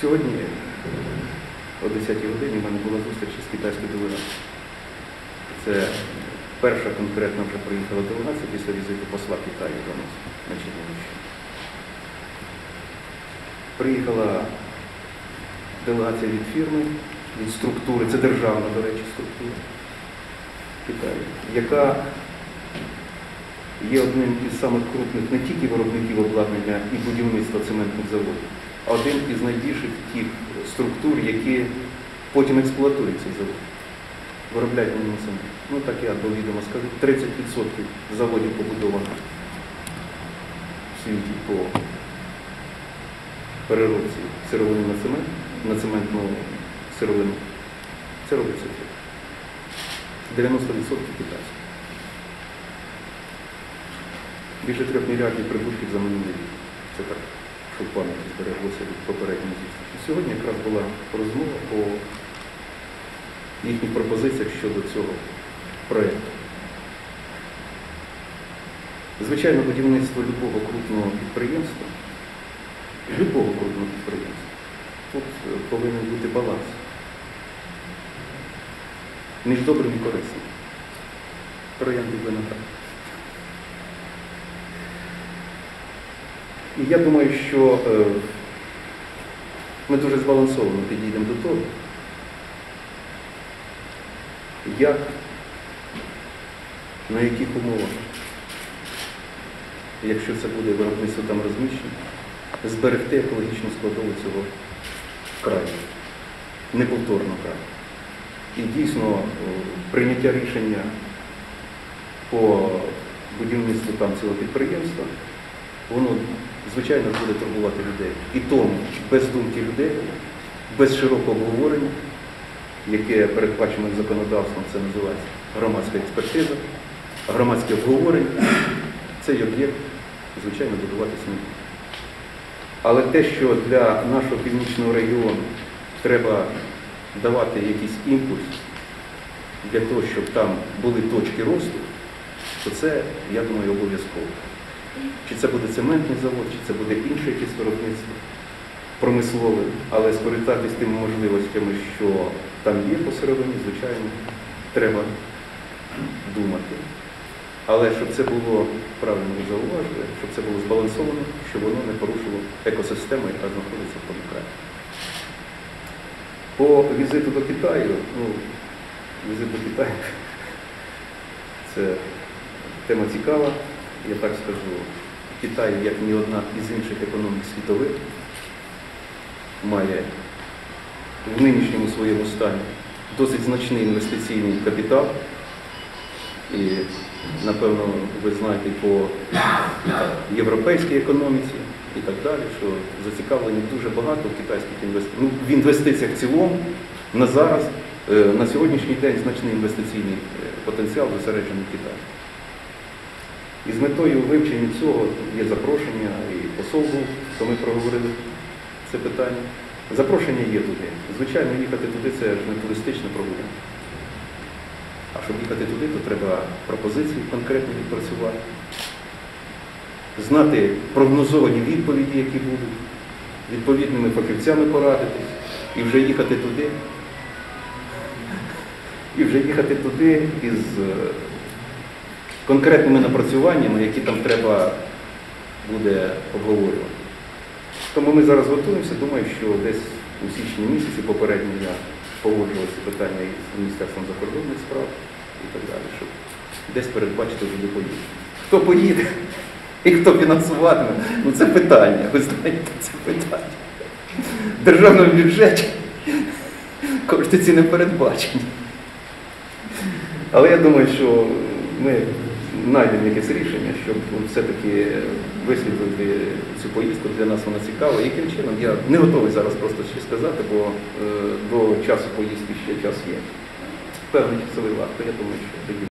Сьогодні о 10-й годині в мене була зустріч із китайською делегацією. Це перша конкретно вже приїхала делегація після візиту посла Китаю до нас на Чернігівщину. Приїхала делегація від фірми, від структури, це державна, до речі, структура Китаю, яка є одним із самих крупних не тільки виробників обладнання і будівництва цементних заводів, один із найбільших тих структур, які потім експлуатують цей завод. Виробляють ньому самі. Ну так я до відома скажу, 30% заводів побудовано в світі по переробці сировини на цемент, на цементну сировину. Це робиться тут. 90% китайських. Більше трьох мільярдів прибутків за минулий рік. Це так, щоб пам'яті збереглося від попередньої зустрічі. Сьогодні якраз була розмова по їхніх пропозиціях щодо цього проєкту. Звичайно, будівництво любого крупного підприємства, любого крупного підприємства, тут е, повинен бути баланс між добрим і корисним. Троянди виноград. І я думаю, що е, ми дуже збалансовано підійдемо до того, як, на яких умовах, якщо це буде виробництво там розміщено, зберегти екологічну складову цього краю, неповторного краю. І дійсно прийняття рішення по будівництву там цього підприємства, воно, звичайно, буде турбувати людей. І тому без думки людей, без широкого обговорення, яке передбачено законодавством, це називається громадська експертиза, громадське обговорення, цей об'єкт, звичайно, будуватися не буде. Але те, що для нашого північного регіону треба давати якийсь імпульс для того, щоб там були точки росту, то це, я думаю, обов'язково. Чи це буде цементний завод, чи це буде інше якесь виробництво промислове, але скористатись тими можливостями, що там є по сировині, звичайно, треба думати. Але щоб це було правильно ви зауважили, щоб це було збалансовано, щоб воно не порушило екосистему, яка знаходиться в тому краї. По візиту до Китаю, ну, візит до Китаю це тема цікава, я так скажу. Китай, як ні одна із інших економік світових, має в нинішньому своєму стані досить значний інвестиційний капітал. І, напевно, ви знаєте по європейській економіці і так далі, що зацікавлені дуже багато в китайських інвестиціях. Ну, в інвестиціях в цілому на зараз, е, на сьогоднішній день значний інвестиційний е, потенціал зосереджений в Китаї. І з метою вивчення цього є запрошення, і посол був, то ми проговорили це питання. Запрошення є туди. Звичайно, їхати туди це не туристична проблема. А щоб їхати туди, то треба пропозиції конкретні відпрацювати, знати прогнозовані відповіді, які будуть, відповідними фахівцями порадитись, і вже їхати туди, і вже їхати туди із е, конкретними напрацюваннями, які там треба буде обговорювати. Тому ми зараз готуємося, думаю, що десь у січні місяці попередньо я погоджувався питання із Міністерством закордонних справ і так далі, щоб десь передбачити туди поїздку. Хто поїде і хто фінансуватиме, ну це питання, ви знаєте, це питання. Державному бюджеті кошти ці не передбачені. Але я думаю, що ми знайдемо якесь рішення, щоб все-таки висвітлити цю поїздку. Для нас вона цікава. Яким чином я не готовий зараз просто ще сказати, бо е, до часу поїздки ще час є. Певний часовий варто, я думаю, що тоді.